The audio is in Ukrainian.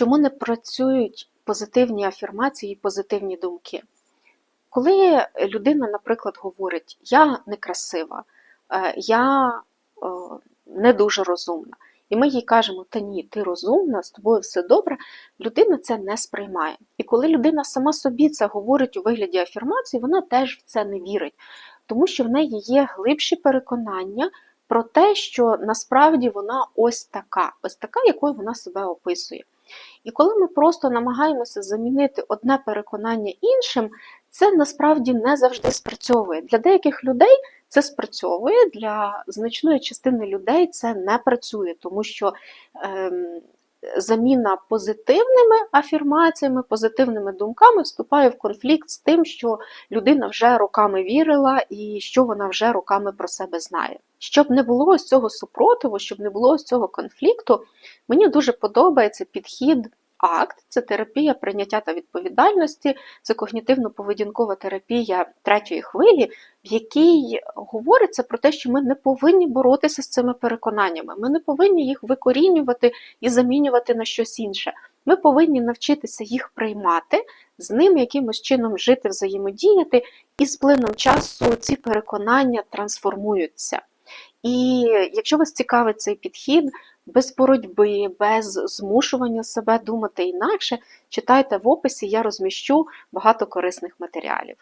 чому не працюють позитивні афірмації і позитивні думки? Коли людина, наприклад, говорить, я некрасива, е, я е, не дуже розумна, і ми їй кажемо, та ні, ти розумна, з тобою все добре, людина це не сприймає. І коли людина сама собі це говорить у вигляді афірмації, вона теж в це не вірить, тому що в неї є глибші переконання про те, що насправді вона ось така, ось така, якою вона себе описує. І коли ми просто намагаємося замінити одне переконання іншим, це насправді не завжди спрацьовує. Для деяких людей це спрацьовує, для значної частини людей це не працює, тому що ем, заміна позитивними афірмаціями, позитивними думками вступає в конфлікт з тим, що людина вже роками вірила і що вона вже роками про себе знає. Щоб не було ось цього супротиву, щоб не було ось цього конфлікту, мені дуже подобається підхід. Акт це терапія прийняття та відповідальності, це когнітивно-поведінкова терапія третьої хвилі, в якій говориться про те, що ми не повинні боротися з цими переконаннями, ми не повинні їх викорінювати і замінювати на щось інше. Ми повинні навчитися їх приймати, з ними якимось чином жити, взаємодіяти, і з плином часу ці переконання трансформуються. І якщо вас цікавить цей підхід, без боротьби, без змушування себе думати інакше, читайте в описі, я розміщу багато корисних матеріалів.